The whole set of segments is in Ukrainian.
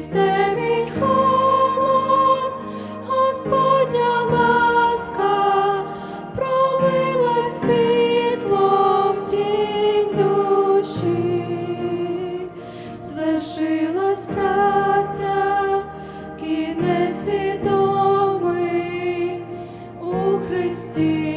крізь темінь Господня ласка пролила світлом тінь душі, звершилась праця, кінець відомий у Христі.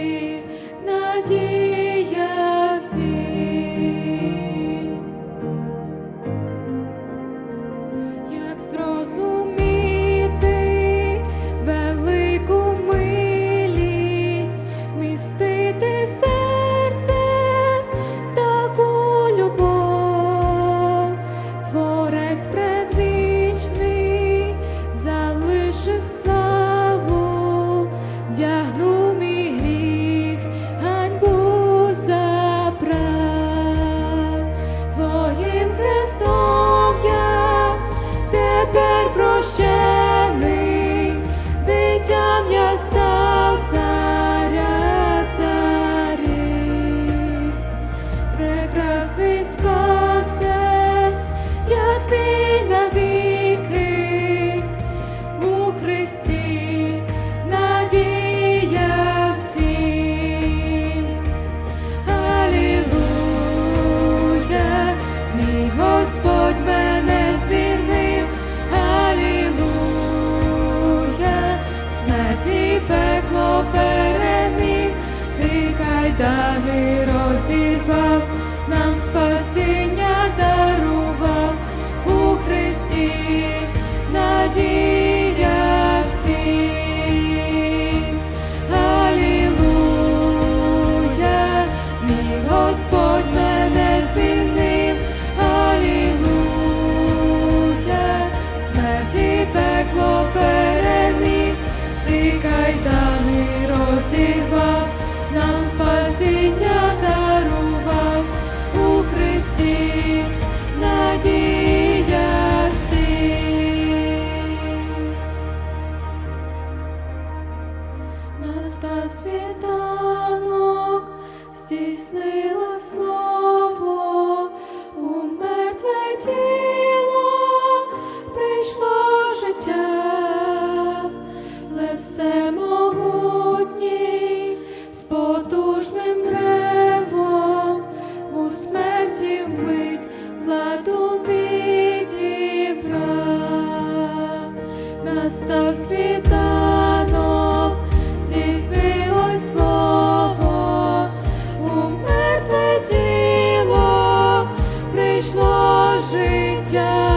і пекло переміг, ти кайдани розірвав, нам спасіння дарував у Христі надія всім. Алілуя, мій Господь. настав світанок, здійснилось слово, у тіло прийшло життя.